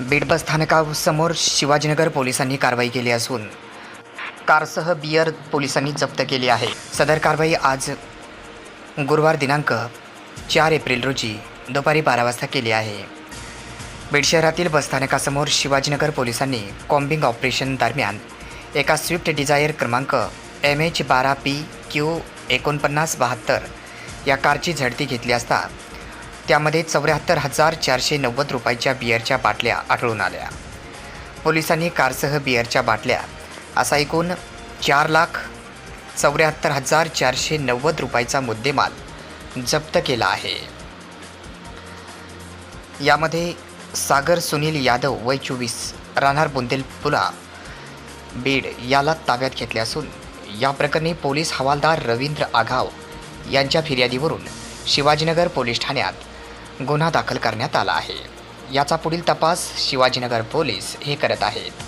बीड बस स्थानकासमोर शिवाजीनगर पोलिसांनी कारवाई केली असून कारसह बियर पोलिसांनी जप्त केली आहे. सदर कारवाई आज गुरुवार दिनांक चार एप्रिल रोजी दुपारी बारा वाजता केली आहे. बीड शहरातील बसस्थानकासमोर शिवाजीनगर पोलिसांनी कॉम्बिंग ऑपरेशन दरम्यान एका स्विफ्ट डिझायर क्रमांक एम एच बारा पी क्यू एकोणपन्नास बहात्तर या कारची झडती घेतली असता त्यामध्ये चौऱ्याहत्तर हजार चारशे नव्वद रुपयाच्या बिअरच्या बाटल्या आढळून आल्या. पोलिसांनी कारसह बिअरच्या बाटल्या असा एकूण चार लाख चौऱ्याहत्तर हजार चारशे नव्वद रुपयाचा मुद्देमाल जप्त केला आहे. यामध्ये सागर सुनील यादव वय चोवीस राहणार बुंदेलपुरा बीड याला ताब्यात घेतले असून या प्रकरणी पोलीस हवालदार रवींद्र आघाव यांच्या फिर्यादीवरून शिवाजीनगर पोलीस ठाण्यात गुन्हा दाखल करण्यात आला आहे. याचा पुढील तपास शिवाजीनगर पोलीस हे करत आहेत.